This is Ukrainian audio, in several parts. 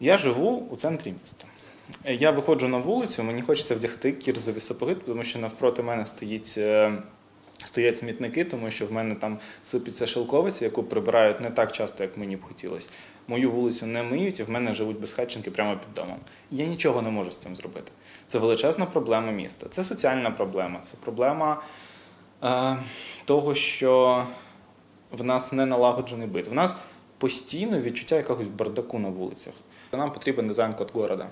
Я живу у центрі міста. Я виходжу на вулицю, мені хочеться вдягти кірзові сапоги, тому що навпроти мене стоїть, е, стоять смітники, тому що в мене там сипеться шелковиця, яку прибирають не так часто, як мені б хотілося. Мою вулицю не миють, і в мене живуть безхатченки прямо під домом. Я нічого не можу з цим зробити. Це величезна проблема міста. Це соціальна проблема, це проблема е, того, що в нас не налагоджений бит. В нас постійно відчуття якогось бардаку на вулицях. Нам потрібен дизайн-код города.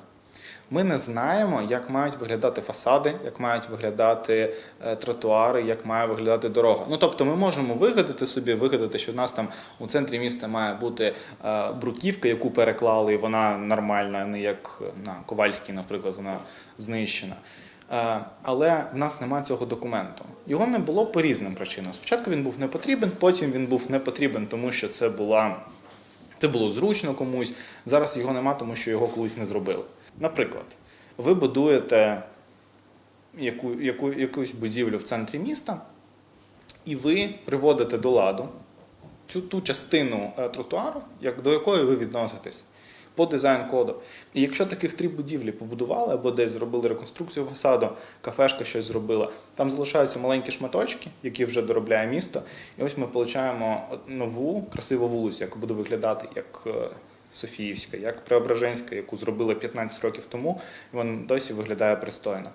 Ми не знаємо, як мають виглядати фасади, як мають виглядати е, тротуари, як має виглядати дорога. Ну тобто, ми можемо вигадати собі, вигадати, що в нас там у центрі міста має бути е, бруківка, яку переклали, і вона нормальна, не як на Ковальській, наприклад, вона знищена. Е, Але в нас немає цього документу. Його не було по різним причинам. Спочатку він був не потрібен, потім він був не потрібен, тому що це була це було зручно комусь. Зараз його нема, тому що його колись не зробили. Наприклад, ви будуєте яку, яку, якусь будівлю в центрі міста, і ви приводите до ладу цю ту частину е, тротуару, як, до якої ви відноситесь по дизайн-коду. І якщо таких три будівлі побудували або десь зробили реконструкцію фасаду, кафешка щось зробила, там залишаються маленькі шматочки, які вже доробляє місто. І ось ми отримуємо нову красиву вулицю, яка буде виглядати як е, Софіївська, як Преображенська, яку зробили 15 років тому, і вона досі виглядає пристойно.